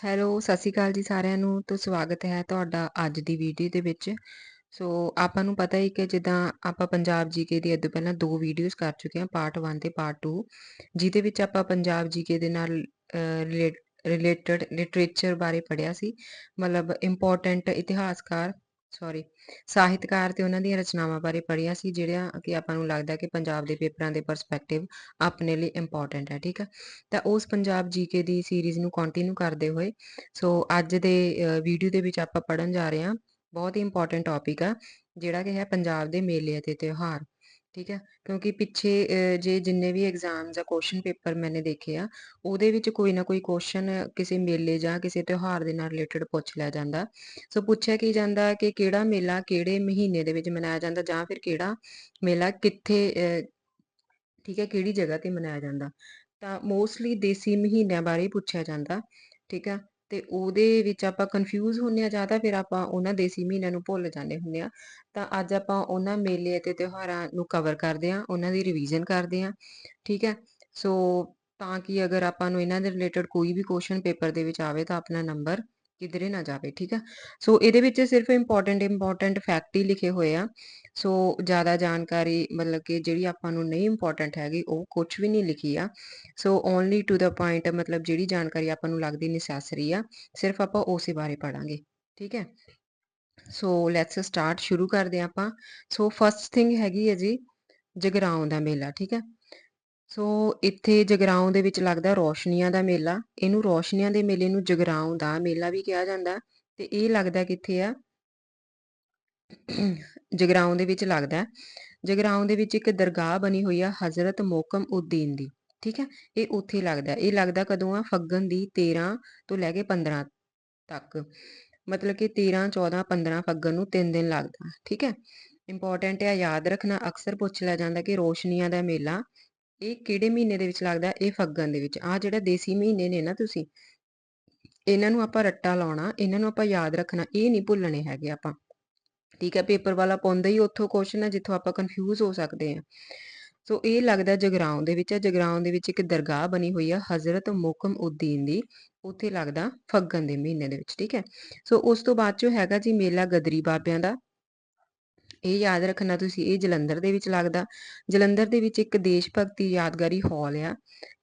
Hello, ਸਤਿ ਸ਼੍ਰੀ ਅਕਾਲ ਜੀ ਸਾਰਿਆਂ ਨੂੰ ਤੋਂ ਸਵਾਗਤ ਹੈ ਤੁਹਾਡਾ ਅੱਜ ਦੀ ਵੀਡੀਓ ਦੇ ਵਿੱਚ। ਸੋ ਆਪਾਂ ਨੂੰ ਪਤਾ ਹੀ ਕਿ ਜਿੱਦਾਂ ਆਪਾਂ ਪੰਜਾਬ ਜੀਕੇ ਦੀ ਅੱਜ ਪਹਿਲਾਂ ਦੋ ਵੀਡੀਓਜ਼ ਕਰ ਚੁੱਕੇ ਹਾਂ ਪਾਰਟ 1 ਤੇ ਪਾਰਟ 2 ਜਿਹਦੇ ਵਿੱਚ ਆਪਾਂ ਪੰਜਾਬ ਜੀਕੇ ਦੇ ਨਾਲ ਰਿਲੇਟਡ ਲਿਟਰੇਚਰ ਬਾਰੇ ਪੜ੍ਹਿਆ ਸੀ ਮਤਲਬ ਇੰਪੋਰਟੈਂਟ ਇਤਿਹਾਸਕਾਰ ਸੌਰੀ ਸਾਹਿਤਕਾਰ ਤੇ ਉਹਨਾਂ ਦੀਆਂ ਰਚਨਾਵਾਂ ਬਾਰੇ ਪੜ੍ਹਿਆ ਸੀ, ਜਿਹੜੀਆਂ ਕਿ ਆਪਾਂ ਨੂੰ ਲੱਗਦਾ ਕਿ ਪੰਜਾਬ ਦੇ ਪੇਪਰਾਂ ਦੇ ਪਰਸਪੈਕਟਿਵ ਆਪਣੇ ਲਈ ਇੰਪੋਰਟੈਂਟ ਹੈ, ਠੀਕ ਹੈ ਤਾਂ ਉਸ ਪੰਜਾਬ ਜੀਕੇ ਦੀ ਸੀਰੀਜ਼ ਨੂੰ ਕੰਟੀਨਿਊ ਕਰਦੇ ਹੋਏ ਸੋ ਅੱਜ ਦੇ ਵੀਡੀਓ ਦੇ ਵਿੱਚ ਆਪਾਂ ਪੜਨ ਜਾ ਰਹੇ ਹਾਂ, ਬਹੁਤ ਹੀ ਇੰਪੋਰਟੈਂਟ ਟੌਪਿਕ ਆ, ਜਿਹੜਾ ਕਿ ਹੈ ਪੰਜਾਬ ਦੇ ਮੇਲੇ ਅਤੇ ਤਿਉਹਾਰ। ਠੀਕ ਹੈ? ਕਿਉਂਕਿ ਪਿੱਛੇ ਜੇ ਜਿੰਨੇ ਵੀ ਐਗਜ਼ਾਮ ਜਾਂ ਕੁਐਸਚਨ ਪੇਪਰ ਮੈਨੇ ਦੇਖੇ ਆ, ਉਹਦੇ ਵਿੱਚ ਕੋਈ ਨਾ ਕੋਈ ਕੁਐਸਚਨ ਕਿਸੇ ਮੇਲੇ ਜਾਂ ਕਿਸੇ ਤਿਉਹਾਰ ਦੇ ਨਾਲ ਰਿਲੇਟਡ ਪੁੱਛ ਲਿਆ ਜਾਂਦਾ। ਸੋ ਪੁੱਛਿਆ ਕੀ ਜਾਂਦਾ ਕਿ ਕਿਹੜਾ ਮੇਲਾ ਕਿਹੜੇ ਮਹੀਨੇ ਦੇ ਵਿੱਚ ਮਨਾਇਆ ਜਾਂਦਾ ਜਾਂ ਫਿਰ ਕਿਹੜਾ ਮੇਲਾ ਕਿੱਥੇ ਠੀਕ ਹੈ, ਕਿਹੜੀ ਜਗ੍ਹਾ ਤੇ ਮਨਾਇਆ ਜਾਂਦਾ। ਤਾਂ ਮੋਸਟਲੀ ਦੇਸੀ ਮਹੀਨਿਆਂ ਬਾਰੇ ਪੁੱਛਿਆ ਜਾਂਦਾ, ਠੀਕ ਆ ਤੇ ਉਹਦੇ ਵਿੱਚ ਆਪਾਂ ਕਨਫਿਊਜ਼ ਹੁੰਨੇ ਆ ਜ਼ਿਆਦਾ ਫਿਰ ਆਪਾਂ ਉਹਨਾਂ ਦੇਸੀ ਮਹੀਨਿਆਂ ਨੂੰ ਭੁੱਲ ਜਾਂਦੇ ਹੁੰਨੇ ਆ ਤਾਂ ਅੱਜ ਆਪਾਂ ਉਹਨਾਂ ਮੇਲੇ ਅਤੇ ਤਿਉਹਾਰਾਂ ਨੂੰ ਕਵਰ ਕਰਦੇ ਆ ਉਹਨਾਂ ਦੀ ਰਿਵੀਜ਼ਨ ਕਰਦੇ ਆ ਠੀਕ ਹੈ? ਸੋ ਤਾਂ ਕਿ ਅਗਰ ਆਪਾਂ ਨੂੰ ਇਹਨਾਂ ਦੇ ਰਿਲੇਟਡ ਕੋਈ ਵੀ ਕੁਐਸਚਨ ਪੇਪਰ ਦੇ ਵਿੱਚ ਆਵੇ ਤਾਂ ਆਪਣਾ ਨੰਬਰ ਕਿਧਰੇ ਨਾ ਜਾਵੇ, ਠੀਕ ਆ? ਸੋ ਇਹਦੇ ਵਿੱਚ ਸਿਰਫ ਇੰਪੋਰਟੈਂਟ ਇੰਪੋਰਟੈਂਟ ਫੈਕਟ ਹੀ ਲਿਖੇ ਹੋਏ ਆ। ਸੋ ਜ਼ਿਆਦਾ ਜਾਣਕਾਰੀ ਮਤਲਬ ਕਿ ਜਿਹੜੀ ਆਪਾਂ ਨੂੰ ਨਹੀਂ ਇੰਪੋਰਟੈਂਟ ਹੈਗੀ, ਉਹ ਕੁਝ ਵੀ ਨਹੀਂ ਲਿਖੀ ਆ। So only to the point ਮਤਲਬ ਜਿਹੜੀ ਜਾਣਕਾਰੀ ਆਪਾਂ ਨੂੰ ਲੱਗਦੀ ਨੈਸੈਸਰੀ ਆ, ਸਿਰਫ ਆਪਾਂ ਉਸੇ ਬਾਰੇ ਪੜਾਂਗੇ ਠੀਕ ਹੈ? ਸੋ ਲੈਟਸ ਸਟਾਰਟ ਸ਼ੁਰੂ ਕਰਦੇ ਆਪਾਂ। ਸੋ ਫਸਟ ਥਿੰਗ ਹੈਗੀ ਹੈ ਜੀ, ਜਗਰਾਉਂ ਦਾ ਮੇਲਾ, ਠੀਕ ਹੈ? ਸੋ ਇੱਥੇ ਜਗਰਾਉਂ ਦੇ ਵਿੱਚ ਲੱਗਦਾ ਰੋਸ਼ਨੀਆਂ ਦਾ ਮੇਲਾ। ਇਹਨੂੰ ਰੋਸ਼ਨੀਆਂ ਦੇ ਮੇਲੇ ਨੂੰ ਜਗਰਾਉਂ ਦਾ ਮੇਲਾ ਵੀ ਕਿਹਾ ਜਾਂਦਾ। ਤੇ ਇਹ ਲੱਗਦਾ ਕਿੱਥੇ ਆ? ਜਗਰਾਉਂ ਦੇ ਵਿੱਚ ਲੱਗਦਾ। ਜਗਰਾਉਂ ਦੇ ਵਿੱਚ ਇੱਕ ਦਰਗਾਹ ਬਣੀ ਹੋਈ ਆ ਹਜ਼ਰਤ ਮੋਕਮ ਉਦੀਨ ਦੀ। ਠੀਕ ਹੈ ਇਹ ਉੱਥੇ ਲੱਗਦਾ। ਇਹ ਲੱਗਦਾ ਕਦੋਂ ਆ? ਫੱਗਣ ਦੀ 13 ਤੋਂ ਲੈ ਕੇ 15 ਤੱਕ। ਮਤਲਬ ਕਿ 13 14 15 ਫੱਗਣ ਨੂੰ 3 ਦਿਨ ਲੱਗਦਾ। ਠੀਕ ਹੈ ਇੰਪੋਰਟੈਂਟ ਹੈ ਯਾਦ ਰੱਖਣਾ। ਅਕਸਰ ਪੁੱਛ ਲਿਆ ਜਾਂਦਾ ਕਿ ਰੋਸ਼ਨੀਆਂ ਦਾ ਮੇਲਾ ਇਹ ਕਿਹੜੇ ਮਹੀਨੇ ਦੇ ਵਿੱਚ ਲੱਗਦਾ ਇਹ ਫੱਗਣ ਦੇ ਵਿੱਚ। ਆ ਜਿਹੜਾ ਦੇਸੀ ਮਹੀਨੇ ਨੇ ਨਾ ਤੁਸੀਂ, ਇਹਨਾਂ ਨੂੰ ਆਪਾਂ ਰੱਟਾ ਲਾਉਣਾ, ਇਹਨਾਂ ਨੂੰ ਆਪਾਂ ਯਾਦ ਰੱਖਣਾ, ਇਹ ਨਹੀਂ ਭੁੱਲਣੇ ਹੈਗੇ ਆਪਾਂ। ਠੀਕ ਹੈ, ਪੇਪਰ ਵਾਲਾ ਪਾਉਂਦਾ ਹੀ ਉੱਥੋਂ ਕੁਐਸਚਨ ਹੈ ਜਿੱਥੋਂ ਆਪਾਂ ਕਨਫਿਊਜ਼ ਹੋ ਸਕਦੇ ਆ ਸੋ ਇਹ ਲੱਗਦਾ ਜਗਰਾਉਂ ਦੇ ਵਿੱਚ ਹੈ। ਜਗਰਾਉਂ ਦੇ ਵਿੱਚ ਇੱਕ ਦਰਗਾਹ ਬਣੀ ਹੋਈ ਆ, ਹਜ਼ਰਤ ਮੁਕਮ ਉਦੀਨ ਦੀ। ਉੱਥੇ ਲੱਗਦਾ ਫੱਗਣ ਦੇ ਮਹੀਨੇ ਦੇ ਵਿੱਚ, ਠੀਕ ਹੈ। ਸੋ ਉਸ ਤੋਂ ਬਾਅਦ ਜੋ ਹੈਗਾ ਜੀ ਮੇਲਾ ਗਦਰੀ ਬਾਬਿਆਂ ਦਾ। ਇਹ ਯਾਦ ਰੱਖਣਾ ਤੁਸੀਂ, ਇਹ ਜਲੰਧਰ ਦੇ ਵਿੱਚ ਲੱਗਦਾ। ਜਲੰਧਰ ਦੇ ਵਿੱਚ ਇੱਕ ਦੇਸ਼ ਭਗਤੀ ਯਾਦਗਾਰੀ ਹਾਲ ਆ।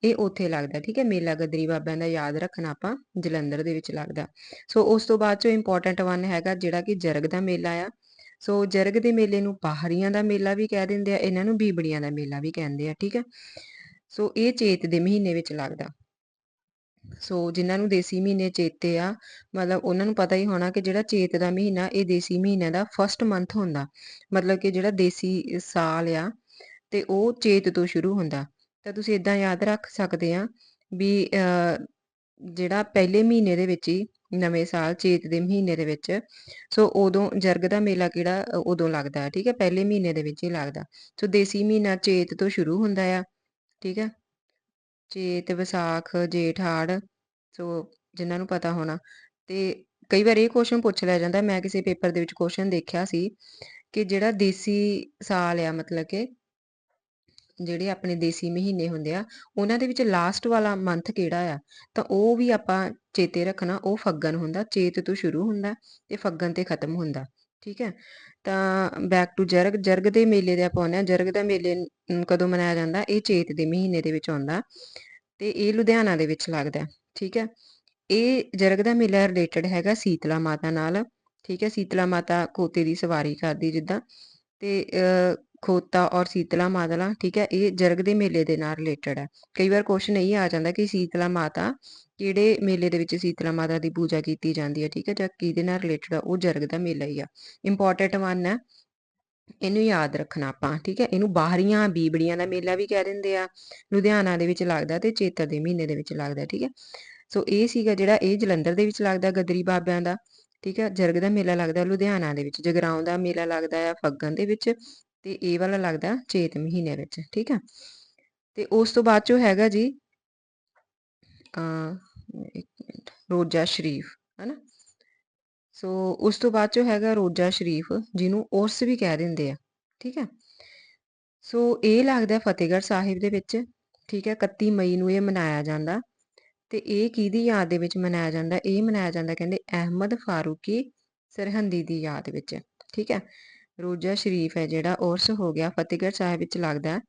ਇਹ ਉੱਥੇ ਲੱਗਦਾ, ਠੀਕ ਹੈ? ਮੇਲਾ ਗਦਰੀ ਬਾਬਿਆਂ ਦਾ ਯਾਦ ਰੱਖਣਾ ਆਪਾਂ, ਜਲੰਧਰ ਦੇ ਵਿੱਚ ਲੱਗਦਾ। ਸੋ ਉਸ ਤੋਂ ਬਾਅਦ ਚੋਂ ਇੰਪੋਰਟੈਂਟ ਵਨ ਹੈਗਾ ਜਿਹੜਾ ਕਿ ਜਰਗ ਦਾ ਮੇਲਾ ਆ। ਸੋ ਜਰਗ ਦੇ ਮੇਲੇ ਨੂੰ ਬਾਹਰੀਆਂ ਦਾ ਮੇਲਾ ਵੀ ਕਹਿ ਦਿੰਦੇ ਆ, ਇਹਨਾਂ ਨੂੰ ਬੀਬੜੀਆਂ ਦਾ ਮੇਲਾ ਵੀ ਕਹਿੰਦੇ ਆ, ਠੀਕ ਹੈ? ਸੋ ਇਹ ਚੇਤ ਦੇ ਮਹੀਨੇ ਵਿੱਚ ਲੱਗਦਾ। ਸੋ ਜਿਨ੍ਹਾਂ ਨੂੰ ਦੇਸੀ ਮਹੀਨੇ ਚੇਤੇ ਆ, ਮਤਲਬ ਉਹਨਾਂ ਨੂੰ ਪਤਾ ਹੀ ਹੋਣਾ ਕਿ ਜਿਹੜਾ ਚੇਤ ਦਾ ਮਹੀਨਾ, ਇਹ ਦੇਸੀ ਮਹੀਨੇ ਦਾ ਫਰਸਟ ਮੰਥ ਹੁੰਦਾ। ਮਤਲਬ ਕਿ ਜਿਹੜਾ ਦੇਸੀ ਸਾਲ ਆ, ਤੇ ਉਹ ਚੇਤ ਤੋਂ ਸ਼ੁਰੂ ਹੁੰਦਾ। ਤਾਂ ਤੁਸੀਂ ਇਦਾਂ ਯਾਦ ਰੱਖ ਸਕਦੇ ਆ ਵੀ ਜਿਹੜਾ ਪਹਿਲੇ ਮਹੀਨੇ ਦੇ ਵਿੱਚ ਹੀ, ਨਵੇਂ ਸਾਲ ਚੇਤ ਦੇ ਮਹੀਨੇ ਦੇ ਵਿੱਚ, ਸੋ ਉਦੋਂ ਜਰਗ ਦਾ ਮੇਲਾ ਕਿਹੜਾ, ਉਦੋਂ ਲੱਗਦਾ ਹੈ ਠੀਕ ਹੈ? ਪਹਿਲੇ ਮਹੀਨੇ ਦੇ ਵਿੱਚ ਹੀ ਲੱਗਦਾ। ਸੋ ਦੇਸੀ ਮਹੀਨਾ ਚੇਤ ਤੋਂ ਸ਼ੁਰੂ ਹੁੰਦਾ ਆ, ਠੀਕ ਹੈ? ਚੇਤ ਵਿਸਾਖ ਜੇਠ ਹਾੜ ਸੋ ਜਿਨ੍ਹਾਂ ਨੂੰ ਪਤਾ ਹੋਣਾ। ਤੇ ਕਈ ਵਾਰ ਇਹ ਕੁਐਸਚਨ ਪੁੱਛ ਲਿਆ ਜਾਂਦਾ, ਮੈਂ ਕਿਸੇ ਪੇਪਰ ਦੇ ਵਿੱਚ ਕੁਐਸਚਨ ਦੇਖਿਆ ਸੀ ਕਿ ਜਿਹੜਾ ਦੇਸੀ ਸਾਲ ਆ, ਮਤਲਬ ਕਿ ਜਿਹੜੇ ਆਪਣੇ ਦੇਸੀ ਮਹੀਨੇ ਹੁੰਦੇ ਆ, ਉਹਨਾਂ ਦੇ ਵਿੱਚ ਲਾਸਟ ਵਾਲਾ ਮੰਥ ਕਿਹੜਾ ਆ? ਤਾਂ ਉਹ ਵੀ ਆਪਾਂ ਚੇਤੇ ਰੱਖਣਾ, ਉਹ ਫੱਗਣ ਹੁੰਦਾ, ਚੇਤ ਤੋਂ ਸ਼ੁਰੂ ਹੁੰਦਾ ਤੇ ਫੱਗਣ ਤੇ ਖਤਮ ਹੁੰਦਾ, ਠੀਕ ਹੈ? ਤਾਂ ਬੈਕ ਟੂ ਜਰਗ ਜਰਗ ਦੇ ਮੇਲੇ ਦੇ ਆਪਾਂ ਆਉਂਦੇ ਆ ਜਰਗ ਦਾ ਮੇਲੇ ਕਦੋਂ ਮਨਾਇਆ ਜਾਂਦਾ? ਇਹ ਚੇਤ ਦੇ ਮਹੀਨੇ ਦੇ ਵਿੱਚ ਆਉਂਦਾ ਤੇ ਇਹ ਲੁਧਿਆਣਾ ਦੇ ਵਿੱਚ ਲੱਗਦਾ ਠੀਕ ਹੈ? ਇਹ ਜਰਗ ਦਾ ਮੇਲਾ ਰਿਲੇਟਡ ਹੈਗਾ ਸੀਤਲਾ ਮਾਤਾ ਨਾਲ। ਠੀਕ ਹੈ? ਸੀਤਲਾ ਮਾਤਾ ਕੋਤੇ ਦੀ ਸਵਾਰੀ ਕਰਦੀ ਜਿੱਦਾਂ ਤੇ ਖੋਤਾ ਔਰ ਸੀਤਲਾ ਮਾਤਾ ਠੀਕ ਹੈ? ਇਹ ਜਰਗ ਦੇ ਮੇਲੇ ਦੇ ਨਾਲ ਰਿਲੇਟਡ ਹੈ। ਕਈ ਵਾਰ ਕੁਐਸਚਨ ਇਹ ਆ ਜਾਂਦਾ ਕਿ ਸੀਤਲਾ ਮਾਤਾ ਕਿਹੜੇ ਮੇਲੇ ਦੇ ਵਿੱਚ ਸੀਤਲਾ ਮਾਤਾ ਦੀ ਪੂਜਾ ਕੀਤੀ ਜਾਂਦੀ ਹੈ ਠੀਕ ਹੈ ਜਾਂ ਕਿਹਦੇ ਨਾਲ ਰਿਲੇਟਡ ਆ, ਉਹ ਜਰਗ ਦਾ ਮੇਲਾ ਹੀ ਆ। ਇੰਪੋਰਟੈਂਟ ਵਨ ਹੈ ਇਹਨੂੰ ਯਾਦ ਰੱਖਣਾ ਆਪਾਂ, ਠੀਕ ਹੈ ਇਹਨੂੰ ਬਾਹਰੀਆਂ ਬੀਬੜੀਆਂ ਦਾ ਮੇਲਾ ਵੀ ਕਹਿ ਦਿੰਦੇ ਆ, ਲੁਧਿਆਣਾ ਦੇ ਵਿੱਚ ਲੱਗਦਾ ਤੇ ਚੇਤਰ ਦੇ ਮਹੀਨੇ ਦੇ ਵਿੱਚ ਲੱਗਦਾ, ਠੀਕ ਹੈ ਸੋ ਇਹ ਸੀਗਾ ਜਿਹੜਾ, ਇਹ ਜਲੰਧਰ ਦੇ ਵਿੱਚ ਲੱਗਦਾ ਗਦਰੀ ਬਾਬਿਆਂ ਦਾ, ਠੀਕ ਹੈ ਜਰਗ ਦਾ ਮੇਲਾ ਲੱਗਦਾ ਲੁਧਿਆਣਾ ਦੇ ਵਿੱਚ, ਜਗਰਾਉਂ ਦਾ ਮੇਲਾ ਲੱਗਦਾ ਆ ਫੱਗਣ ਦੇ ਵਿੱਚ, ਤੇ ਇਹ ਵਾਲਾ ਲੱਗਦਾ ਚੇਤ ਮਹੀਨੇ ਵਿੱਚ, ਠੀਕ ਹੈ ਤੇ ਉਸ ਤੋਂ ਬਾਅਦ ਚੋ ਹੈਗਾ ਜੀ ਅ ਰੋਜ਼ਾ ਸ਼ਰੀਫ, ਹੈਨਾ? ਸੋ ਉਸ ਤੋਂ ਬਾਅਦ ਚੋ ਹੈਗਾ ਰੋਜ਼ਾ ਸ਼ਰੀਫ, ਜਿਹਨੂੰ ਉਰਸ ਵੀ ਕਹਿ ਦਿੰਦੇ ਆ, ਠੀਕ ਹੈ? ਸੋ ਇਹ ਲੱਗਦਾ ਫਤਿਹਗੜ੍ਹ ਸਾਹਿਬ ਦੇ ਵਿੱਚ, ਠੀਕ ਹੈ 31 ਮਈ ਨੂੰ ਇਹ ਮਨਾਇਆ ਜਾਂਦਾ। ਤੇ ਇਹ ਕਿਹਦੀ ਯਾਦ ਦੇ ਵਿੱਚ ਮਨਾਇਆ ਜਾਂਦਾ? ਇਹ ਮਨਾਇਆ ਜਾਂਦਾ ਕਹਿੰਦੇ ਅਹਿਮਦ ਫਾਰੂਕੀ ਸਰਹੰਦੀ ਦੀ ਯਾਦ ਵਿੱਚ, ਠੀਕ ਹੈ? ਰੋਜ਼ਾ ਸ਼ਰੀਫ ਹੈ ਜਿਹੜਾ, ਉਰਸ ਹੋ ਗਿਆ, ਫਤਿਹਗੜ੍ਹ ਸਾਹਿਬ ਵਿੱਚ ਲੱਗਦਾ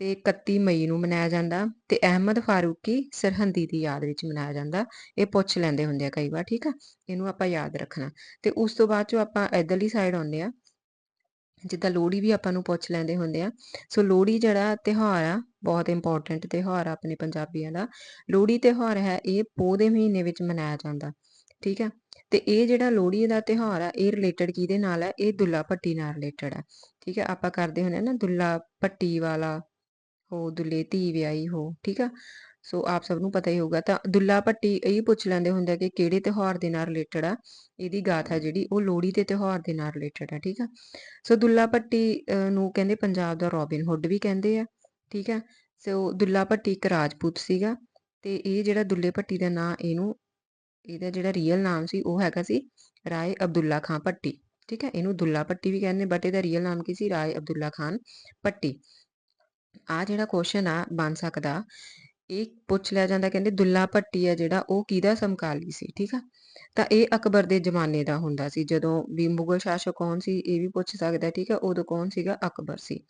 ਤੇ 31 ਮਈ ਨੂੰ ਮਨਾਇਆ ਜਾਂਦਾ ਤੇ ਅਹਿਮਦ ਫਾਰੂਕੀ ਸਰਹੰਦੀ ਦੀ ਯਾਦ ਵਿੱਚ ਮਨਾਇਆ ਜਾਂਦਾ। ਇਹ ਪੁੱਛ ਲੈਂਦੇ ਹੁੰਦੇ ਆ ਕਈ ਵਾਰ, ਠੀਕ ਆ? ਇਹਨੂੰ ਆਪਾਂ ਯਾਦ ਰੱਖਣਾ। ਤੇ ਉਸ ਤੋਂ ਬਾਅਦ ਚੋਂ ਆਪਾਂ ਇਧਰਲੀ ਸਾਈਡ ਆਉਂਦੇ ਆ। ਜਿੱਦਾਂ ਲੋਹੜੀ ਵੀ ਆਪਾਂ ਨੂੰ ਪੁੱਛ ਲੈਂਦੇ ਹੁੰਦੇ ਆ। ਸੋ ਲੋਹੜੀ ਜਿਹੜਾ ਤਿਉਹਾਰ ਆ, ਬਹੁਤ ਇੰਪੋਰਟੈਂਟ ਤਿਉਹਾਰ ਆ ਆਪਣੇ ਪੰਜਾਬੀਆਂ ਦਾ। ਲੋਹੜੀ ਤਿਉਹਾਰ ਹੈ, ਇਹ ਪੋਹ ਦੇ ਮਹੀਨੇ ਵਿੱਚ ਮਨਾਇਆ ਜਾਂਦਾ, ਠੀਕ ਹੈ ਤੇ ਇਹ ਜਿਹੜਾ ਲੋਹੜੀ ਦਾ ਤਿਉਹਾਰ ਆ, ਇਹ ਰਿਲੇਟਡ ਕਿਹਦੇ ਨਾਲ ਹੈ ਇਹ ਦੁੱਲਾ ਭੱਟੀ ਨਾਲ ਰਿਲੇਟਡ ਆ, ਠੀਕ ਹੈ ਆਪਾਂ ਕਰਦੇ ਹੁੰਦੇ ਆ ਨਾ ਦੁੱਲਾ ਭੱਟੀ ਵਾਲਾ ਹੋ ਦੁੱਲੇ ਧੀ ਵਿਆਹੀ ਹੋ ਠੀਕ ਆ ਸੋ ਆਪ ਸਭ ਨੂੰ ਪਤਾ ਹੀ ਹੋਊਗਾ ਤਾਂ ਦੁੱਲਾ ਭੱਟੀ ਇਹ ਪੁੱਛ ਲੈਂਦੇ ਹੁੰਦੇ ਆ ਕਿ ਕਿਹੜੇ ਤਿਉਹਾਰ ਦੇ ਨਾਲ ਰਿਲੇਟਡ ਆ ਇਹਦੀ ਗਾਥਾ ਜਿਹੜੀ ਉਹ ਲੋਹੜੀ ਦੇ ਤਿਉਹਾਰ ਦੇ ਨਾਲ ਰਿਲੇਟਡ ਆ ਠੀਕ ਆ ਸੋ ਦੁੱਲਾ ਭੱਟੀ ਨੂੰ ਕਹਿੰਦੇ ਪੰਜਾਬ ਦਾ ਰੋਬਿਨ ਹੁੱਡ ਵੀ ਕਹਿੰਦੇ ਆ ਠੀਕ ਆ ਸੋ ਦੁੱਲਾ ਭੱਟੀ ਇੱਕ ਰਾਜਪੂਤ ਸੀਗਾ ਤੇ ਇਹ ਜਿਹੜਾ ਦੁੱਲੇ ਭੱਟੀ ਦਾ ਨਾਂ ਇਹਨੂੰ ਇਹਦਾ ਜਿਹੜਾ ਰੀਅਲ ਨਾਮ ਸੀ ਉਹ ਹੈਗਾ ਸੀ ਰਾਏ ਅਬਦੁੱਲਾ ਖਾਨ ਭੱਟੀ ਠੀਕ ਹੈ ਇਹਨੂੰ ਦੁੱਲਾ ਭੱਟੀ ਵੀ ਕਹਿੰਦੇ ਬਟ ਇਹਦਾ ਰੀਅਲ ਨਾਮ ਕੀ ਸੀ ਰਾਏ ਅਬਦੁੱਲਾ ਖਾਨ ਭੱਟੀ ਆ ਜਿਹੜਾ ਕੁਐਸਚਨ ਆ ਬਣ ਸਕਦਾ, ਇਹ ਪੁੱਛ ਲਿਆ ਜਾਂਦਾ, ਕਹਿੰਦੇ ਦੁੱਲਾ ਭੱਟੀ ਆ ਜਿਹੜਾ, ਉਹ ਕਿਹਦਾ ਸਮਕਾਲੀ ਸੀ, ਠੀਕ ਆ? ਤਾਂ ਇਹ ਅਕਬਰ ਦੇ ਜ਼ਮਾਨੇ ਦਾ ਹੁੰਦਾ ਸੀ, ਜਦੋਂ ਵੀ ਮੁਗਲ ਸ਼ਾਸਕ ਕੌਣ ਸੀ, ਇਹ ਵੀ ਪੁੱਛ ਸਕਦਾ, ਠੀਕ ਆ? ਉਦੋਂ ਕੌਣ ਸੀਗਾ? ਅਕਬਰ ਸੀ।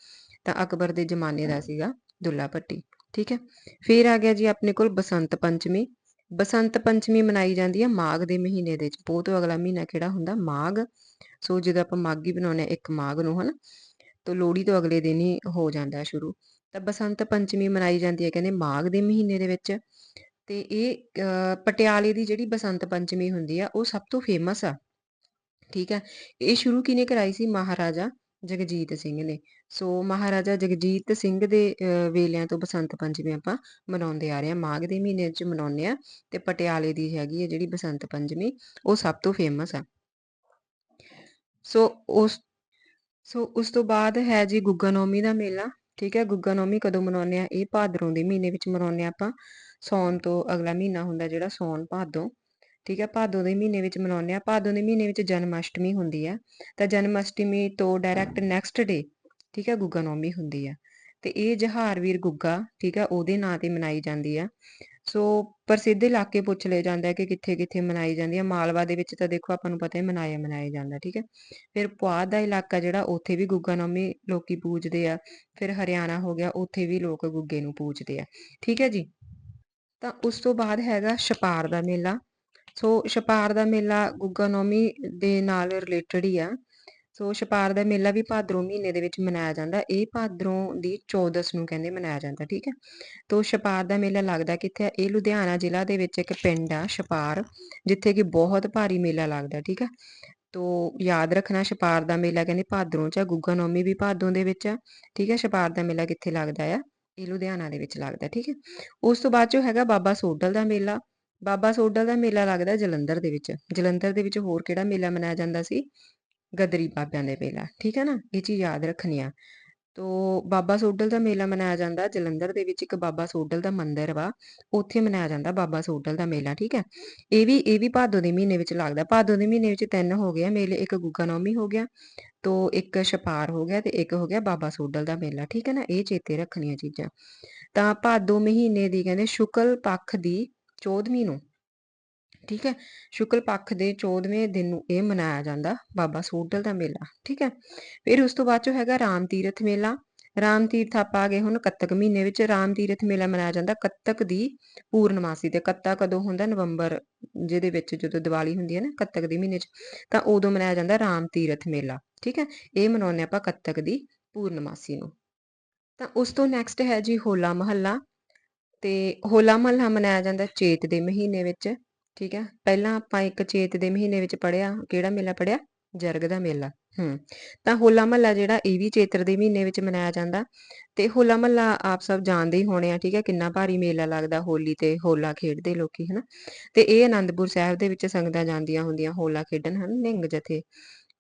ਤਾਂ ਅਕਬਰ ਦੇ ਜ਼ਮਾਨੇ ਦਾ ਸੀਗਾ ਦੁੱਲਾ ਭੱਟੀ, ਠੀਕ ਹੈ ਫਿਰ ਆ ਗਿਆ ਜੀ ਆਪਣੇ ਕੋਲ ਬਸੰਤ ਪੰਚਮੀ। ਬਸੰਤ ਪੰਚਮੀ ਮਨਾਈ ਜਾਂਦੀ ਹੈ ਮਾਘ ਦੇ ਮਹੀਨੇ ਦੇ ਵਿੱਚ। ਪੋਹ ਤੋਂ ਅਗਲਾ ਮਹੀਨਾ ਕਿਹੜਾ ਹੁੰਦਾ? ਮਾਘ। ਸੋ ਜਦੋਂ ਆਪਾਂ ਮਾਘੀ ਬਣਾਉਂਦੇ ਆ ਇੱਕ ਮਾਘ ਨੂੰ, ਹਨਾ? ਤੋਂ ਲੋਹੜੀ ਤੋਂ ਅਗਲੇ ਦਿਨ ਹੀ ਹੋ ਜਾਂਦਾ ਸ਼ੁਰੂ। ਤਾਂ ਬਸੰਤ ਪੰਚਮੀ ਮਨਾਈ ਜਾਂਦੀ ਹੈ ਕਹਿੰਦੇ ਮਾਘ ਦੇ ਮਹੀਨੇ ਦੇ ਵਿੱਚ। ਤੇ ਇਹ ਪਟਿਆਲੇ ਦੀ ਜਿਹੜੀ ਬਸੰਤ ਪੰਚਮੀ ਹੁੰਦੀ ਆ, ਉਹ ਸਭ ਤੋਂ ਫੇਮਸ ਆ। ਠੀਕ ਹੈ? ਇਹ ਸ਼ੁਰੂ ਕਿਹਨੇ ਕਰਾਈ ਸੀ? ਮਹਾਰਾਜਾ ਜਗਜੀਤ ਸਿੰਘ ਨੇ। ਸੋ ਮਹਾਰਾਜਾ ਜਗਜੀਤ ਸਿੰਘ ਦੇ ਵੇਲਿਆਂ ਤੋਂ ਬਸੰਤ ਪੰਚਮੀ ਆਪਾਂ ਮਨਾਉਂਦੇ ਆ ਰਹੇ ਹਾਂ। ਮਾਘ ਦੇ ਮਹੀਨੇ ਵਿੱਚ ਮਨਾਉਂਦੇ ਆ ਤੇ ਪਟਿਆਲੇ ਦੀ ਹੈਗੀ ਹੈ ਜਿਹੜੀ ਬਸੰਤ ਪੰਚਮੀ, ਉਹ ਸਭ ਤੋਂ ਫੇਮਸ ਆ। ਸੋ ਉਸ ਸੋ ਉਸ ਤੋਂ ਬਾਅਦ ਹੈ ਜੀ ਗੁੱਗਾ ਨੌਮੀ ਦਾ ਮੇਲਾ, ਠੀਕ ਹੈ ਗੁੱਗਾ ਨੌਮੀ ਕਦੋਂ ਮਨਾਉਂਦੇ ਆ ਇਹ ਭਾਦਰੋਂ ਦੇ ਮਹੀਨੇ ਵਿੱਚ ਮਨਾਉਂਦੇ ਆ ਆਪਾਂ। ਸੌਣ ਤੋਂ ਅਗਲਾ ਮਹੀਨਾ ਹੁੰਦਾ ਜਿਹੜਾ ਸੌਣ ਭਾਦੋਂ, ਠੀਕ ਹੈ, ਭਾਦੋਂ ਦੇ ਮਹੀਨੇ ਵਿੱਚ ਮਨਾਉਂਦੇ ਆ ਭਾਦੋਂ ਦੇ ਮਹੀਨੇ ਵਿੱਚ ਜਨਮ ਅਸ਼ਟਮੀ ਹੁੰਦੀ ਆ ਤਾਂ ਜਨਮ ਅਸ਼ਟਮੀ ਤੋਂ ਡਾਇਰੈਕਟ ਨੈਕਸਟ ਡੇ ਠੀਕ ਹੈ ਗੁੱਗਾ ਨੌਮੀ ਹੁੰਦੀ ਆ ਤੇ ਇਹ ਜਹਾਰ ਵੀਰ ਗੁੱਗਾ, ਠੀਕ ਹੈ, ਉਹਦੇ ਨਾਂ ਤੇ ਮਨਾਈ ਜਾਂਦੀ ਆ ਸੋ ਪ੍ਰਸਿੱਧ ਇਲਾਕੇ ਪੁੱਛ ਲਏ ਜਾਂਦਾ ਕਿ ਕਿੱਥੇ ਕਿੱਥੇ ਮਨਾਈ ਜਾਂਦੀ ਹੈ। ਮਾਲਵਾ ਦੇ ਵਿੱਚ ਤਾਂ ਦੇਖੋ ਆਪਾਂ ਨੂੰ ਪਤਾ ਹੈ ਮਨਾਇਆ ਮਨਾਇਆ ਜਾਂਦਾ, ਠੀਕ ਹੈ। ਫਿਰ ਪੁਆਧ ਦਾ ਇਲਾਕਾ ਜਿਹੜਾ ਉੱਥੇ ਵੀ ਗੁੱਗਾ ਨੌਮੀ ਲੋਕੀ ਪੂਜਦੇ ਆ, ਫਿਰ ਹਰਿਆਣਾ ਹੋ ਗਿਆ, ਉੱਥੇ ਵੀ ਲੋਕ ਗੁੱਗੇ ਨੂੰ ਪੂਜਦੇ ਆ, ਠੀਕ ਹੈ ਜੀ। ਤਾਂ ਉਸ ਤੋਂ ਬਾਅਦ ਹੈਗਾ ਛਪਾਰ ਦਾ ਮੇਲਾ। ਸੋ ਛਪਾਰ ਦਾ ਮੇਲਾ ਗੁੱਗਾ ਨੌਮੀ ਦੇ ਨਾਲ ਰਿਲੇਟਡ ਹੀ ਆ। ਸੋ ਛਪਾਰ ਦਾ ਮੇਲਾ ਵੀ ਭਾਦਰੋਂ ਮਹੀਨੇ ਦੇ ਵਿੱਚ ਮਨਾਇਆ ਜਾਂਦਾ। ਇਹ ਭਾਦਰੋਂ ਦੀ 14 ਨੂੰ ਕਹਿੰਦੇ ਮਨਾਇਆ ਜਾਂਦਾ, ਠੀਕ ਹੈ? ਤੋ ਛਪਾਰ ਦਾ ਮੇਲਾ ਲੱਗਦਾ ਕਿੱਥੇ ਆ? ਇਹ ਲੁਧਿਆਣਾ ਜ਼ਿਲ੍ਹਾ ਦੇ ਵਿੱਚ ਇੱਕ ਪਿੰਡ ਆ ਛਪਾਰ, ਜਿੱਥੇ ਕਿ ਬਹੁਤ ਭਾਰੀ ਮੇਲਾ ਲੱਗਦਾ, ਠੀਕ ਹੈ? ਤੋ ਯਾਦ ਰੱਖਣਾ ਛਪਾਰ ਦਾ ਮੇਲਾ ਕਹਿੰਦੇ ਭਾਦਰੋਂ ਚ ਆ ਗੁੱਗਾ ਨੌਮੀ ਵੀ ਭਾਦੋਂ ਦੇ ਵਿੱਚ ਆ, ਠੀਕ ਹੈ? ਛਪਾਰ ਦਾ ਮੇਲਾ ਕਿੱਥੇ ਲੱਗਦਾ ਆ? ਇਹ ਲੁਧਿਆਣਾ ਦੇ ਵਿੱਚ ਲੱਗਦਾ, ਠੀਕ ਹੈ? ਉਸ ਤੋਂ ਬਾਅਦ ਚੋਂ ਹੈਗਾ ਬਾਬਾ ਸੋਡਲ ਦਾ ਮੇਲਾ। ਬਾਬਾ ਸੋਡਲ ਦਾ ਮੇਲਾ ਲੱਗਦਾ ਜਲੰਧਰ ਦੇ ਵਿੱਚ। ਜਲੰਧਰ ਦੇ ਵਿੱਚ ਹੋਰ ਕਿਹੜਾ ਮੇਲਾ ਮਨਾਇਆ ਜਾਂਦਾ ਸੀ? ਗਦਰੀ ਬਾਬਿਆਂ ਦੇ ਮੇਲਾ ਠੀਕ ਹੈ ਨਾ? ਇਹ ਚੀਜ਼ ਯਾਦ ਰੱਖਣੀ ਆ। ਤੋ ਬਾਬਾ ਸੋਡਲ ਦਾ ਮੇਲਾ ਮਨਾਇਆ ਜਾਂਦਾ, ਜਲੰਧਰ ਦੇ ਵਿੱਚ ਇੱਕ ਬਾਬਾ ਸੋਡਲ ਦਾ ਮੰਦਿਰ ਵਾ, ਉੱਥੇ ਮਨਾਇਆ ਜਾਂਦਾ ਬਾਬਾ ਸੋਡਲ ਦਾ ਮੇਲਾ, ਠੀਕ ਹੈ? ਇਹ ਵੀ ਇਹ ਵੀ ਭਾਦੋ ਦੇ ਮਹੀਨੇ ਵਿੱਚ ਲੱਗਦਾ। ਭਾਦੋ ਦੇ ਮਹੀਨੇ ਵਿੱਚ ਤਿੰਨ ਹੋ ਗਿਆ ਮੇਲੇ, ਇੱਕ ਗੁੱਗਾ ਨੌਮੀ ਹੋ ਗਿਆ, ਤੋ ਇੱਕ ਛਪਾਰ ਹੋ ਗਿਆ ਤੇ ਇੱਕ ਹੋ ਗਿਆ ਬਾਬਾ ਸੋਡਲ ਦਾ ਮੇਲਾ, ਠੀਕ ਹੈ ਨਾ? ਇਹ ਚੇਤੇ ਰੱਖਣੀਆਂ ਚੀਜ਼ਾਂ। ਤਾਂ ਭਾਦੋ ਮਹੀਨੇ ਦੀ ਕਹਿੰਦੇ ਸ਼ੁਕਲ ਪੱਖ ਦੀ 14ਵੀਂ ਨੂੰ ਠੀਕ ਹੈ? ਸ਼ੁਕਲ ਪੱਖ ਦੇ 14ਵੇਂ ਦਿਨ ਨੂੰ ਇਹ ਮਨਾਇਆ ਜਾਂਦਾ, ਬਾਬਾ ਸੋਡਲ ਦਾ ਮੇਲਾ, ਠੀਕ ਹੈ? ਫਿਰ ਉਸ ਤੋਂ ਬਾਅਦ ਚੋਂ ਹੈਗਾ ਰਾਮ ਤੀਰਥ ਮੇਲਾ, ਰਾਮ ਤੀਰਥ ਆਪਾਂ ਆ ਗਏ ਹੁਣ ਕੱਤਕ ਮਹੀਨੇ ਵਿੱਚ, ਰਾਮ ਤੀਰਥ ਮੇਲਾ ਮਨਾਇਆ ਜਾਂਦਾ ਕੱਤਕ ਦੀ ਪੂਰਨਮਾਸੀ ਤੇ ਕੱਤਾ ਕਦੋਂ ਹੁੰਦਾ? ਨਵੰਬਰ ਜਿਹਦੇ ਵਿੱਚ ਜਦੋਂ ਦੀਵਾਲੀ ਹੁੰਦੀ ਹੈ ਨਾ, ਕੱਤਕ ਦੇ ਮਹੀਨੇ 'ਚ, ਤਾਂ ਉਦੋਂ ਮਨਾਇਆ ਜਾਂਦਾ ਰਾਮ ਤੀਰਥ ਮੇਲਾ, ਠੀਕ ਹੈ? ਇਹ ਮਨਾਉਂਦੇ ਆਪਾਂ ਕੱਤਕ ਦੀ ਪੂਰਨਮਾਸੀ ਨੂੰ। ਤਾਂ ਉਸ ਤੋਂ ਨੈਕਸਟ ਹੈ ਜੀ ਹੋਲਾ ਮਹੱਲਾ, ਤੇ ਹੋਲਾ ਮਹੱਲਾ ਮਨਾਇਆ ਜਾਂਦਾ ਚੇਤ ਦੇ ਮਹੀਨੇ ਵਿੱਚ ਠੀਕ ਹੈ, ਪਹਿਲਾਂ ਆਪਾਂ ਇੱਕ ਚੇਤ ਦੇ ਮਹੀਨੇ ਵਿੱਚ ਪੜਿਆ ਕਿਹੜਾ ਮੇਲਾ ਪੜਿਆ ਜਰਗ ਦਾ ਮੇਲਾ, ਹੂੰ, ਤਾਂ ਹੋਲਾ ਮਹੱਲਾ ਜਿਹੜਾ ਇਹ ਵੀ ਚੇਤਰ ਦੇ ਮਹੀਨੇ ਵਿੱਚ ਮਨਾਇਆ ਜਾਂਦਾ ਤੇ ਹੋਲਾ ਮਹੱਲਾ ਆਪ ਸਭ ਜਾਣਦੇ ਹੀ ਹੋਣੇ ਆ, ਠੀਕ ਹੈ, ਕਿੰਨਾ ਭਾਰੀ ਮੇਲਾ ਲੱਗਦਾ ਹੋਲੀ ਤੇ ਹੋਲਾ ਖੇਡਦੇ ਲੋਕੀ, ਹਨਾ, ਤੇ ਇਹ ਆਨੰਦਪੁਰ ਸਾਹਿਬ ਦੇ ਵਿੱਚ ਸੰਗਤਾਂ ਜਾਂਦੀਆਂ ਹੁੰਦੀਆਂ ਹੋਲਾ ਖੇਡਣ, ਹਨ, ਨਿੰਗ ਜਥੇ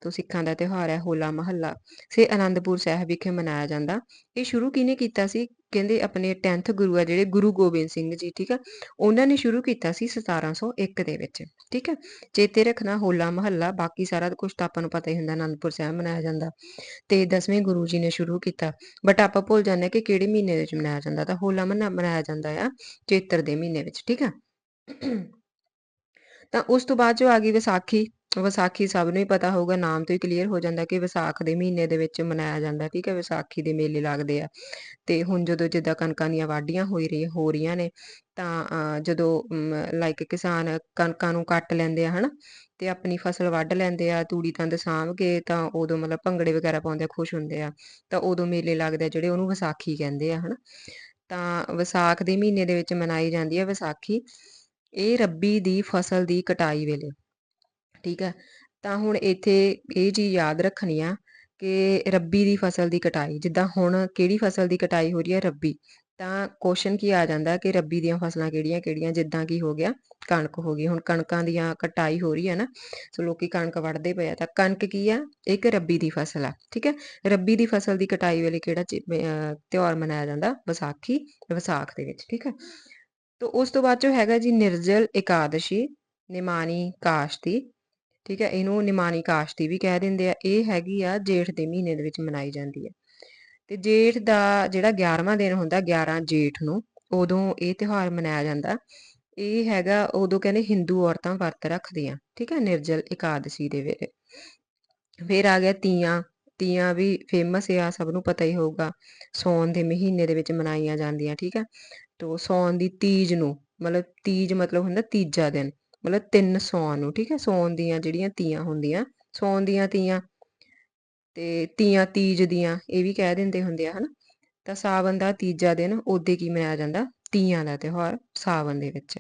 ਤੋਂ ਸਿੱਖਾਂ ਦਾ ਤਿਉਹਾਰ ਹੈ, ਹੋਲਾ ਮਹੱਲਾ ਸੇ ਆਨੰਦਪੁਰ ਸਾਹਿਬ ਵਿਖੇ ਮਨਾਇਆ ਜਾਂਦਾ। ਇਹ ਸ਼ੁਰੂ ਕਿਹਨੇ ਕੀਤਾ ਸੀ? ਕਹਿੰਦੇ ਆਪਣੇ 10th ਗੁਰੂ ਆ ਜਿਹੜੇ, ਗੁਰੂ ਗੋਬਿੰਦ ਸਿੰਘ ਜੀ, ਠੀਕ ਆ? ਉਹਨਾਂ ਨੇ ਸ਼ੁਰੂ ਕੀਤਾ ਸੀ 1701 ਦੇ ਵਿੱਚ, ਠੀਕ ਹੈ ਚੇਤੇ ਰੱਖਣਾ ਹੋਲਾ ਮਹੱਲਾ, ਬਾਕੀ ਸਾਰਾ ਕੁਝ ਤਾਂ ਆਪਾਂ ਨੂੰ ਪਤਾ ਹੀ ਹੁੰਦਾ ਆਨੰਦਪੁਰ ਸਾਹਿਬ ਮਨਾਇਆ ਜਾਂਦਾ। ਤੇ 10ਵੇਂ ਗੁਰੂ ਜੀ ਨੇ ਸ਼ੁਰੂ ਕੀਤਾ। ਬਟ ਆਪਾਂ ਭੁੱਲ ਜਾਂਦੇ ਕਿ ਕਿਹੜੇ ਮਹੀਨੇ ਵਿੱਚ ਮਨਾਇਆ ਜਾਂਦਾ, ਤਾਂ ਹੋਲਾ ਮਹੱਲਾ ਮਨਾਇਆ ਜਾਂਦਾ ਆ ਚੇਤਰ ਦੇ ਮਹੀਨੇ ਵਿੱਚ, ਠੀਕ ਆ? ਤਾਂ ਉਸ ਤੋਂ ਬਾਅਦ ਚੋਂ ਆ ਗਈ ਵਿਸਾਖੀ ਵਿਸਾਖੀ ਸਭ ਨੂੰ ਹੀ ਪਤਾ ਹੋਊਗਾ, ਨਾਮ ਤੋਂ ਹੀ ਕਲੀਅਰ ਹੋ ਜਾਂਦਾ ਕਿ ਵਿਸਾਖ ਦੇ ਮਹੀਨੇ ਦੇ ਵਿੱਚ ਮਨਾਇਆ ਜਾਂਦਾ, ਠੀਕ ਹੈ, ਵਿਸਾਖੀ ਦੇ ਮੇਲੇ ਲੱਗਦੇ ਆ। ਤੇ ਹੁਣ ਜਦੋਂ ਜਿੱਦਾਂ ਕਣਕਾਂ ਦੀਆਂ ਵਾਢੀਆਂ ਹੋਈ ਰਹੀ ਹੋ ਰਹੀਆਂ ਨੇ, ਤਾਂ ਜਦੋਂ ਲਾਈਕ ਕਿਸਾਨ ਕਣਕਾਂ ਨੂੰ ਕੱਟ ਲੈਂਦੇ ਆ, ਹਨਾ, ਤੇ ਆਪਣੀ ਫਸਲ ਵੱਢ ਲੈਂਦੇ ਆ, ਤੂੜੀ ਤੰਦ ਸਾਂਭ ਕੇ ਤਾਂ ਉਦੋਂ ਮਤਲਬ ਭੰਗੜੇ ਵਗੈਰਾ ਪਾਉਂਦੇ ਆ, ਖੁਸ਼ ਹੁੰਦੇ ਆ, ਤਾਂ ਉਦੋਂ ਮੇਲੇ ਲੱਗਦੇ ਆ, ਜਿਹੜੇ ਉਹਨੂੰ ਵਿਸਾਖੀ ਕਹਿੰਦੇ ਆ, ਹਨਾ। ਤਾਂ ਵਿਸਾਖ ਦੇ ਮਹੀਨੇ ਦੇ ਵਿੱਚ ਮਨਾਈ ਜਾਂਦੀ ਹੈ ਵਿਸਾਖੀ। ਇਹ ਰੱਬੀ ਦੀ ਫਸਲ ਦੀ ਕਟਾਈ ਵੇਲੇ। ਠੀਕ ਹੈ, ਤਾਂ ਹੁਣ ਇੱਥੇ ਇਹ ਚੀਜ਼ ਯਾਦ ਰੱਖਣੀ ਆ ਕਿ ਰੱਬੀ ਦੀ ਫਸਲ ਦੀ ਕਟਾਈ, ਜਿੱਦਾਂ ਹੁਣ ਕਿਹੜੀ ਫਸਲ ਦੀ ਕਟਾਈ ਹੋ ਰਹੀ ਹੈ ਰੱਬੀ, ਤਾਂ ਕੁਐਸਚਨ ਕੀ ਆ ਜਾਂਦਾ ਕਿ ਰੱਬੀ ਦੀਆਂ ਫਸਲਾਂ ਕਿਹੜੀਆਂ-ਕਿਹੜੀਆਂ ਜਿੱਦਾਂ ਕੀ ਹੋ ਗਿਆ ਕਣਕ ਹੋ ਗਈ, ਹੁਣ ਕਣਕਾਂ ਦੀਆਂ ਕਟਾਈ ਹੋ ਰਹੀ ਹੈ ਨਾ, ਸੋ ਲੋਕੀ ਕਣਕ ਵੱਢਦੇ ਪਏ ਆ, ਤਾਂ ਕਣਕ ਕੀ ਆ, ਇੱਕ ਰੱਬੀ ਦੀ ਫਸਲ ਆ, ਠੀਕ ਹੈ, ਰੱਬੀ ਦੀ ਫਸਲ ਦੀ ਕਟਾਈ ਵੇਲੇ ਕਿਹੜਾ ਤਿਉਹਾਰ ਮਨਾਇਆ ਜਾਂਦਾ, ਵਿਸਾਖੀ, ਵਿਸਾਖ ਦੇ ਵਿੱਚ, ਠੀਕ ਹੈ, ਤੋਂ ਉਸ ਤੋਂ ਬਾਅਦ ਚੋਂ ਹੈਗਾ ਜੀ ਨਿਰਜਲ ਇਕਾਦਸ਼ੀ ਨਿਮਾਨੀ ਕਾਸ਼ਤੀ ਠੀਕ ਹੈ, ਇਹਨੂੰ ਨਿਮਾਣੀ ਕਾਸ਼ਤੀ ਵੀ ਕਹਿ ਦਿੰਦੇ ਆ, ਇਹ ਹੈਗੀ ਆ ਜੇਠ ਦੇ ਮਹੀਨੇ ਦੇ ਵਿੱਚ ਮਨਾਈ ਜਾਂਦੀ ਹੈ। ਤੇ ਜੇਠ ਦਾ ਜਿਹੜਾ 11ਵਾਂ ਦਿਨ ਹੁੰਦਾ 11 ਜੇਠ ਨੂੰ, ਉਦੋਂ ਇਹ ਤਿਉਹਾਰ ਮਨਾਇਆ ਜਾਂਦਾ। ਇਹ ਹੈਗਾ, ਉਦੋਂ ਕਹਿੰਦੇ ਹਿੰਦੂ ਔਰਤਾਂ ਵਰਤ ਰੱਖਦੀਆਂ, ਠੀਕ ਹੈ, ਨਿਰਜਲ ਇਕਾਦਸ਼ੀ ਦੇ ਵੇਲੇ। ਫਿਰ ਆ ਗਿਆ ਤੀਆਂ ਤੀਆਂ ਵੀ ਫੇਮਸ ਆ, ਸਭ ਨੂੰ ਪਤਾ ਹੀ ਹੋਊਗਾ, ਸੌਣ ਦੇ ਮਹੀਨੇ ਦੇ ਵਿੱਚ ਮਨਾਈਆਂ ਜਾਂਦੀਆਂ, ਠੀਕ ਹੈ। ਤੋ ਸੌਣ ਦੀ ਤੀਜ ਨੂੰ, ਮਤਲਬ ਤੀਜ ਮਤਲਬ ਹੁੰਦਾ ਤੀਜਾ ਦਿਨ ਮਤਲਬ ਤਿੰਨ ਸੌਣ ਨੂੰ, ਠੀਕ ਹੈ? ਸੌਣ ਦੀਆਂ ਜਿਹੜੀਆਂ ਤੀਆਂ ਹੁੰਦੀਆਂ, ਸੌਣ ਦੀਆਂ ਤੀਆਂ ਤੇ ਤੀਆਂ ਤੀਜ ਦੀਆਂ, ਇਹ ਵੀ ਕਹਿ ਦਿੰਦੇ ਹੁੰਦੇ ਆ, ਹਨਾ? ਤਾਂ ਸਾਵਨ ਦਾ ਤੀਜਾ ਦਿਨ, ਉਹਦੇ ਕੀ ਮਨਾਇਆ ਜਾਂਦਾ? ਤੀਆਂ ਦਾ ਤਿਉਹਾਰ ਸਾਵਨ ਦੇ ਵਿੱਚ।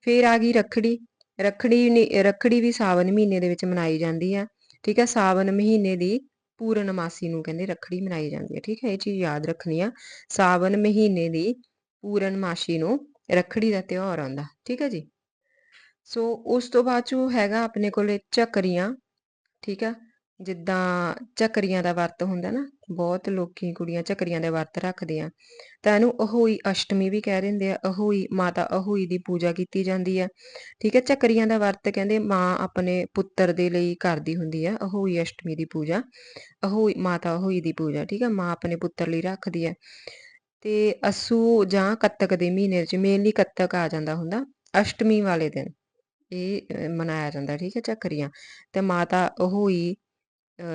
ਫਿਰ ਆ ਗਈ ਰੱਖੜੀ ਰੱਖੜੀ ਨੀ- ਵੀ ਸਾਵਨ ਮਹੀਨੇ ਦੇ ਵਿੱਚ ਮਨਾਈ ਜਾਂਦੀ ਆ, ਠੀਕ ਹੈ? ਸਾਵਨ ਮਹੀਨੇ ਦੀ ਪੂਰਨਮਾਸੀ ਨੂੰ ਕਹਿੰਦੇ ਰੱਖੜੀ ਮਨਾਈ ਜਾਂਦੀ ਹੈ ਠੀਕ ਹੈ? ਇਹ ਚੀਜ਼ ਯਾਦ ਰੱਖਣੀ ਆ ਸਾਵਨ ਮਹੀਨੇ ਦੀ ਪੂਰਨਮਾਸ਼ੀ ਨੂੰ ਰੱਖੜੀ ਦਾ ਤਿਉਹਾਰ ਆਉਂਦਾ, ਠੀਕ ਹੈ ਜੀ? ਸੋ ਉਸ ਤੋਂ ਬਾਅਦ ਚੋਂ ਹੈਗਾ ਆਪਣੇ ਕੋਲੇ ਝਕਰੀਆਂ ਠੀਕ ਆ? ਜਿੱਦਾਂ ਝਕਰੀਆਂ ਦਾ ਵਰਤ ਹੁੰਦਾ ਨਾ, ਬਹੁਤ ਲੋਕੀ ਕੁੜੀਆਂ ਝਕਰੀਆਂ ਦੇ ਵਰਤ ਰੱਖਦੇ ਆ। ਤਾਂ ਇਹਨੂੰ ਅਹੋਈ ਅਸ਼ਟਮੀ ਵੀ ਕਹਿ ਦਿੰਦੇ ਆ, ਅਹੋਈ ਮਾਤਾ ਅਹੋਈ ਦੀ ਪੂਜਾ ਕੀਤੀ ਜਾਂਦੀ ਆ, ਠੀਕ ਹੈ ਝਕਰੀਆਂ ਦਾ ਵਰਤ ਕਹਿੰਦੇ ਮਾਂ ਆਪਣੇ ਪੁੱਤਰ ਦੇ ਲਈ ਕਰਦੀ ਹੁੰਦੀ ਆ, ਅਹੋਈ ਅਸ਼ਟਮੀ ਦੀ ਪੂਜਾ, ਅਹੋਈ ਮਾਤਾ ਅਹੋਈ ਦੀ ਪੂਜਾ, ਠੀਕ ਹੈ ਮਾਂ ਆਪਣੇ ਪੁੱਤਰ ਲਈ ਰੱਖਦੀ ਹੈ ਤੇ ਅਸੂ ਜਾਂ ਕੱਤਕ ਦੇ ਮਹੀਨੇ ਵਿੱਚ ਮੇਨਲੀ ਕੱਤਕ ਆ ਜਾਂਦਾ ਹੁੰਦਾ, ਅਸ਼ਟਮੀ ਵਾਲੇ ਦਿਨ। ਇਹ ਮਨਾਇਆ ਜਾਂਦਾ, ਠੀਕ ਹੈ ਝੱਕਰੀਆਂ ਤੇ ਮਾਤਾ ਅਹੋਈ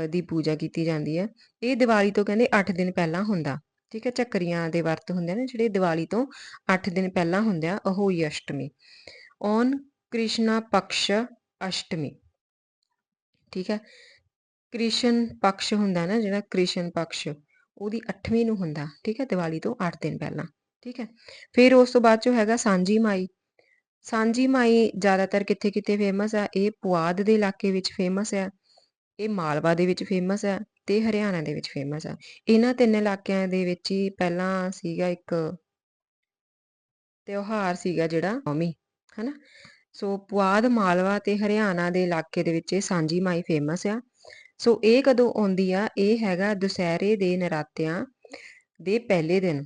ਦੀ ਪੂਜਾ ਕੀਤੀ ਜਾਂਦੀ ਹੈ। ਇਹ ਦੀਵਾਲੀ ਤੋਂ ਕਹਿੰਦੇ 8 ਦਿਨ ਪਹਿਲਾਂ ਹੁੰਦਾ, ਠੀਕ ਹੈ ਝੱਕਰੀਆਂ ਦੇ ਵਰਤ ਹੁੰਦੇ ਨੇ, ਜਿਹੜੇ ਦੀਵਾਲੀ ਤੋਂ 8 ਦਿਨ ਪਹਿਲਾਂ ਹੁੰਦੇ ਆ ਅਹੋਈ ਅਸ਼ਟਮੀ। ਔਨ ਕ੍ਰਿਸ਼ਨਾ ਪਕਸ਼ ਅਸ਼ਟਮੀ, ਠੀਕ ਹੈ। ਕ੍ਰਿਸ਼ਨ ਪਕਸ਼ ਹੁੰਦਾ ਨਾ, ਜਿਹੜਾ ਕ੍ਰਿਸ਼ਨ ਪਕਸ਼, ਉਹਦੀ 8ਵੀਂ ਨੂੰ ਹੁੰਦਾ, ਠੀਕ ਹੈ, ਦੀਵਾਲੀ ਤੋਂ 8 ਦਿਨ ਪਹਿਲਾਂ, ਠੀਕ ਹੈ। ਫਿਰ ਉਸ ਤੋਂ ਬਾਅਦ ਚੋਂ ਹੈਗਾ ਸਾਂਝੀ ਮਾਈ ਸਾਂਝੀ ਮਾਈ ਜ਼ਿਆਦਾਤਰ ਕਿੱਥੇ ਕਿੱਥੇ ਫੇਮਸ ਆ, ਇਹ ਪੁਆਧ ਦੇ ਇਲਾਕੇ ਵਿੱਚ ਫੇਮਸ ਆ, ਇਹ ਮਾਲਵਾ ਦੇ ਵਿੱਚ ਫੇਮਸ ਆ ਤੇ ਹਰਿਆਣਾ ਦੇ ਵਿੱਚ ਫੇਮਸ ਆ। ਇਹਨਾਂ ਤਿੰਨ ਇਲਾਕਿਆਂ ਦੇ ਵਿੱਚ ਹੀ ਪਹਿਲਾਂ ਸੀਗਾ ਇੱਕ ਤਿਉਹਾਰ ਸੀਗਾ ਜਿਹੜਾ ਨੌਮੀ ਹਨਾ? ਸੋ ਪੁਆਧ ਮਾਲਵਾ ਤੇ ਹਰਿਆਣਾ ਦੇ ਇਲਾਕੇ ਦੇ ਵਿੱਚ ਇਹ ਸਾਂਝੀ ਮਾਈ ਫੇਮਸ ਆ। ਸੋ ਇਹ ਕਦੋਂ ਆਉਂਦੀ ਆ? ਇਹ ਹੈਗਾ ਦੁਸਹਿਰੇ ਦੇ ਨਰਾਤਿਆਂ ਦੇ ਪਹਿਲੇ ਦਿਨ।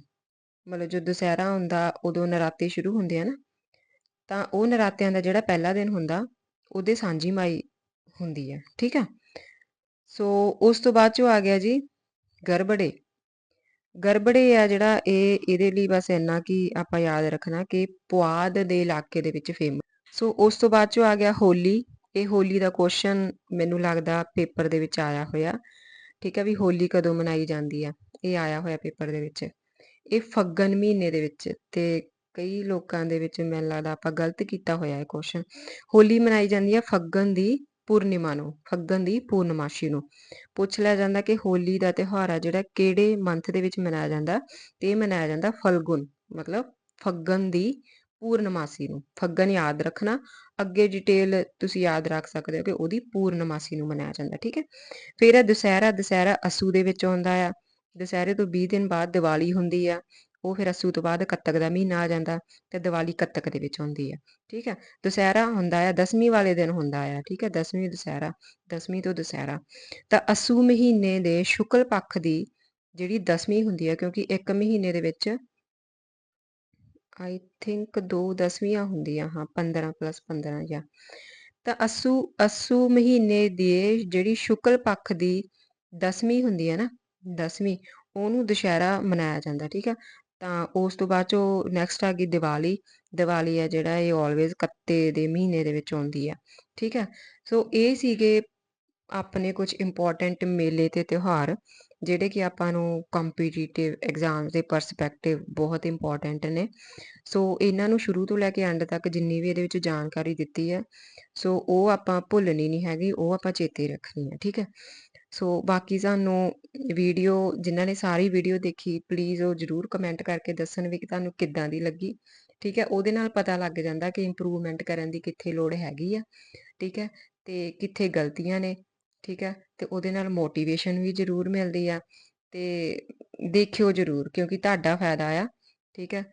ਮਤਲਬ ਜੋ ਦੁਸਹਿਰਾ ਹੁੰਦਾ ਉਦੋਂ ਨਰਾਤੇ ਸ਼ੁਰੂ ਹੁੰਦੇ ਆ ਨਾ। ਤਾਂ ਉਹ ਨਰਾਤਿਆਂ ਦਾ ਜਿਹੜਾ ਪਹਿਲਾ ਦਿਨ ਹੁੰਦਾ, ਉਹਦੇ ਸਾਂਝੀ ਮਾਈ ਹੁੰਦੀ ਹੈ, ਠੀਕ ਆ ਸੋ ਉਸ ਤੋਂ ਬਾਅਦ ਚੋਂ ਆ ਗਿਆ ਜੀ ਗਰਬੜੇ। ਗਰਬੜੇ ਆ ਜਿਹੜਾ ਇਹ, ਇਹਦੇ ਲਈ ਬਸ ਇੰਨਾ ਕਿ ਆਪਾਂ ਯਾਦ ਰੱਖਣਾ ਕਿ ਪੁਆਧ ਦੇ ਇਲਾਕੇ ਦੇ ਵਿੱਚ ਫੇਮਸ ਸੋ ਉਸ ਤੋਂ ਬਾਅਦ ਚੋਂ ਆ ਗਿਆ ਹੋਲੀ। ਇਹ ਹੋਲੀ ਦਾ ਕੁਐਸਚਨ ਮੈਨੂੰ ਲੱਗਦਾ ਪੇਪਰ ਦੇ ਵਿੱਚ ਆਇਆ ਹੋਇਆ। ਠੀਕ ਹੈ ਵੀ ਹੋਲੀ ਕਦੋਂ ਮਨਾਈ ਜਾਂਦੀ ਆ ਇਹ ਆਇਆ ਹੋਇਆ ਪੇਪਰ ਦੇ ਵਿੱਚ। ਇਹ ਫੱਗਣ ਮਹੀਨੇ ਦੇ ਵਿੱਚ ਤੇ ਕਈ ਲੋਕਾਂ ਦੇ ਵਿੱਚ ਮੈਨੂੰ ਲੱਗਦਾ ਆਪਾਂ ਗਲਤ ਕੀਤਾ ਹੋਇਆ ਹੈ ਕੁਐਸਚਨ ਹੋਲੀ ਮਨਾਈ ਜਾਂਦੀ ਹੈ ਫੱਗਣ ਦੀ ਪੂਰਨਿਮਾ ਨੂੰ, ਫੱਗਣ ਦੀ ਪੂਰਨਮਾਸ਼ੀ ਨੂੰ। ਪੁੱਛ ਲਿਆ ਜਾਂਦਾ ਕਿ ਹੋਲੀ ਦਾ ਤਿਉਹਾਰ ਆ ਜਿਹੜਾ ਕਿਹੜੇ ਮੰਥ ਦੇ ਵਿੱਚ ਮਨਾਇਆ ਜਾਂਦਾ? ਤੇ ਇਹ ਮਨਾਇਆ ਜਾਂਦਾ ਫਲਗੁਨ, ਮਤਲਬ ਫੱਗਣ ਦੀ ਪੂਰਨਮਾਸੀ ਨੂੰ। ਫੱਗਣ ਯਾਦ ਰੱਖਣਾ, ਅੱਗੇ ਡਿਟੇਲ ਤੁਸੀਂ ਯਾਦ ਰੱਖ ਸਕਦੇ ਹੋ ਕਿ ਉਹਦੀ ਪੂਰਨਮਾਸੀ ਨੂੰ ਮਨਾਇਆ ਜਾਂਦਾ, ਠੀਕ ਹੈ? ਫਿਰ ਹੈ ਦੁਸਹਿਰਾ ਦੁਸਹਿਰਾ ਅਸੂ ਦੇ ਵਿੱਚ ਆਉਂਦਾ ਆ। ਦੁਸਹਿਰੇ ਤੋਂ 20 ਦਿਨ ਬਾਅਦ ਦੀਵਾਲੀ ਹੁੰਦੀ ਆ। ਉਹ ਫਿਰ ਅਸੂ ਤੋਂ ਬਾਅਦ ਕੱਤਕ ਦਾ ਮਹੀਨਾ ਆ ਜਾਂਦਾ ਤੇ ਦੀਵਾਲੀ ਕੱਤਕ ਦੇ ਵਿੱਚ ਆਉਂਦੀ ਆ, ਠੀਕ ਹੈ ਦੁਸਹਿਰਾ ਹੁੰਦਾ ਆ, ਦਸਵੀਂ ਵਾਲੇ ਦਿਨ ਹੁੰਦਾ ਆ, ਠੀਕ ਹੈ ਦਸਵੀਂ ਦੁਸਹਿਰਾ, ਦਸਵੀਂ ਤੋਂ ਦੁਸਹਿਰਾ। ਤਾਂ ਅਸੂ ਮਹੀਨੇ ਦੇ ਸ਼ੁਕਲ ਪੱਖ ਦੀ ਜਿਹੜੀ ਦਸਵੀਂ ਹੁੰਦੀ ਆ, ਕਿਉਂਕਿ ਇੱਕ ਮਹੀਨੇ ਦੇ ਵਿੱਚ ਆਈ ਥਿੰਕ ਦੋ ਦਸਵੀਆਂ ਹੁੰਦੀਆਂ, ਹਾਂ 15 ਪਲੱਸ 15 ਜਾਂ। ਤਾਂ ਅਸੂ ਅਸੂ ਮਹੀਨੇ ਦੀ ਜਿਹੜੀ ਸ਼ੁਕਲ ਪੱਖ ਦੀ ਦਸਵੀਂ ਹੁੰਦੀ ਹੈ ਨਾ, ਦਸਵੀਂ, ਉਹਨੂੰ ਦੁਸ਼ਹਿਰਾ ਮਨਾਇਆ ਜਾਂਦਾ, ਠੀਕ ਆ? ਤਾਂ ਉਸ ਤੋਂ ਬਾਅਦ ਚੋਂ ਨੈਕਸਟ ਆ ਗਈ ਦੀਵਾਲੀ। ਦੀਵਾਲੀ ਹੈ ਜਿਹੜਾ ਇਹ ਆਲਵੇਜ਼ ਕੱਤੇ ਦੇ ਮਹੀਨੇ ਦੇ ਵਿੱਚ ਆਉਂਦੀ ਆ। ਠੀਕ ਹੈ ਸੋ ਇਹ ਸੀਗੇ ਆਪਣੇ ਕੁਝ ਇੰਪੋਰਟੈਂਟ ਮੇਲੇ ਤੇ ਤਿਉਹਾਰ, ਜਿਹੜੇ ਕਿ ਆਪਾਂ ਨੂੰ ਕੰਪੀਟੀਟਿਵ ਐਗਜ਼ਾਮਸ ਦੇ ਪਰਸਪੈਕਟਿਵ ਬਹੁਤ ਇੰਪੋਰਟੈਂਟ ਨੇ। ਸੋ ਇਹਨਾਂ ਨੂੰ ਸ਼ੁਰੂ ਤੋਂ ਲੈ ਕੇ ਐਂਡ ਤੱਕ ਜਿੰਨੀ ਵੀ ਇਹਦੇ ਵਿੱਚ ਜਾਣਕਾਰੀ ਦਿੱਤੀ ਹੈ ਸੋ ਉਹ ਆਪਾਂ ਭੁੱਲਣੀ ਨਹੀਂ ਹੈਗੀ, ਉਹ ਆਪਾਂ ਚੇਤੇ ਰੱਖਣੀ ਹੈ ਠੀਕ ਹੈ ਸੋ ਬਾਕੀ ਸਾਨੂੰ ਵੀਡੀਓ, ਜਿਨ੍ਹਾਂ ਨੇ ਸਾਰੀ ਵੀਡੀਓ ਦੇਖੀ ਪਲੀਜ਼ ਉਹ ਜਰੂਰ ਕਮੈਂਟ ਕਰਕੇ ਦੱਸਣ ਵੀ ਕਿ ਤੁਹਾਨੂੰ ਕਿੱਦਾਂ ਦੀ ਲੱਗੀ। ਠੀਕ ਹੈ, ਉਹਦੇ ਨਾਲ ਪਤਾ ਲੱਗ ਜਾਂਦਾ ਕਿ ਇੰਪਰੂਵਮੈਂਟ ਕਰਨ ਦੀ ਕਿੱਥੇ ਲੋੜ ਹੈਗੀ ਆ। ਠੀਕ ਹੈ, ਤੇ ਕਿੱਥੇ ਗਲਤੀਆਂ ਨੇ। ਠੀਕ ਹੈ, ਤੇ ਉਹਦੇ ਨਾਲ ਮੋਟੀਵੇਸ਼ਨ ਵੀ ਜ਼ਰੂਰ ਮਿਲਦੀ ਆ। ਤੇ ਦੇਖਿਓ ਜ਼ਰੂਰ, ਕਿਉਂਕਿ ਤੁਹਾਡਾ ਫਾਇਦਾ ਆ। ਠੀਕ ਹੈ,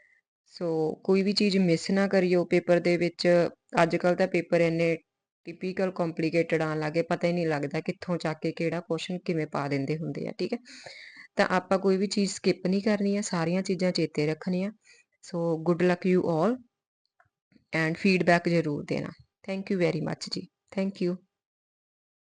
ਸੋ ਕੋਈ ਵੀ ਚੀਜ਼ ਮਿਸ ਨਾ ਕਰਿਓ, ਪੇਪਰ ਦੇ ਵਿੱਚ। ਅੱਜ ਕੱਲ ਤਾਂ ਪੇਪਰ ਇੰਨੇ ਟਿਪੀਕਲ ਕੰਪਲਿਕੇਟਡ ਆਉਣ ਲੱਗੇ ਪਤਾ ਹੀ ਨਹੀਂ ਲੱਗਦਾ ਕਿੱਥੋਂ ਚੱਕ ਕੇ ਕਿਹੜਾ ਕੁਐਸਚਨ ਕਿਵੇਂ ਪਾ ਦਿੰਦੇ ਹੁੰਦੇ ਆ, ਠੀਕ ਹੈ? ਤਾਂ ਆਪਾਂ ਕੋਈ ਵੀ ਚੀਜ਼ ਸਕਿਪ ਨਹੀਂ ਕਰਨੀ ਆ, ਸਾਰੀਆਂ ਚੀਜ਼ਾਂ ਚੇਤੇ ਰੱਖਣੀਆਂ so good luck you all and feedback ਜ਼ਰੂਰ ਦੇਣਾ ਥੈਂਕ ਯੂ ਵੈਰੀ ਮੱਚ ਜੀ ਥੈਂਕ ਯੂ